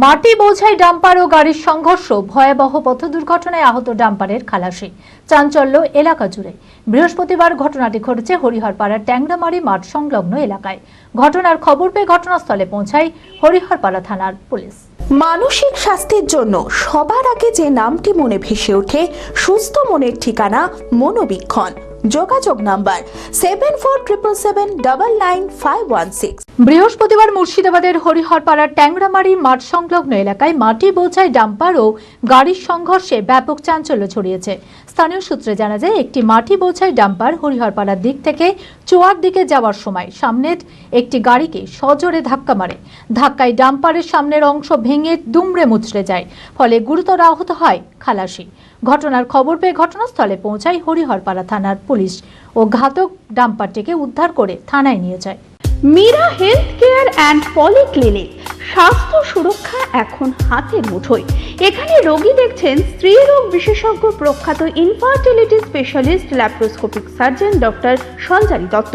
মাটি বোঝাই ডাম্পার ও গাড়ির সংঘর্ষ, ভয়াবহ পথ দুর্ঘটনায় আহত ডাম্পারের খালাসি। চাঞ্চল্য এলাকা জুড়ে। বৃহস্পতিবার ঘটনাটি ঘটেছে হরিহরপাড়ার ট্যাংরামারি মাঠ সংলগ্ন এলাকায়। ঘটনার খবর পেয়ে ঘটনাস্থলে পৌঁছায় হরিহরপাড়া থানার পুলিশ। মানসিক স্বাস্থ্যের জন্য সবার আগে যে নামটি মনে ভেসে ওঠে, সুস্থ মনের ঠিকানা মনোবীক্ষণ। যোগাযোগ number seven four triple seven double nine five one six বৃহস্পতিবার মুর্শিদাবাদের হরিহরপাড়ার ট্যাংরামারি মাঠ সংলগ্ন এলাকায় মাটি বোঝাই ডাম্পার ও গাড়ির সংঘর্ষে ব্যাপক চাঞ্চল্য ছড়িয়েছে। স্থানীয় সূত্রে জানা যায়, একটি মাটি বোঝাই ডাম্পার হরিহরপাড়ার দিক থেকে চোয়ার দিকে যাওয়ার সময় সামনের একটি গাড়িকে সজোরে ধাক্কা মারে। ধাক্কায় ডাম্পারের সামনের অংশ ভেঙে দুমড়ে মুচড়ে যায়, ফলে গুরুতর আহত হয় খালাসি। ঘটনার খবর পেয়ে ঘটনাস্থলে পৌঁছায় হরিহরপাড়া থানার পুলিশ ও ঘাতক ডাম্পারটিকে উদ্ধার করে থানায় নিয়ে যায়। Meera health care and polyclinic, স্বাস্থ্য সুরক্ষা এখন হাতের মুঠোয়। এখানে রোগী দেখছেন স্ত্রী রোগ বিশেষজ্ঞ প্রখ্যাত infertility specialist laparoscopic surgeon doctor Sanchari Dutta.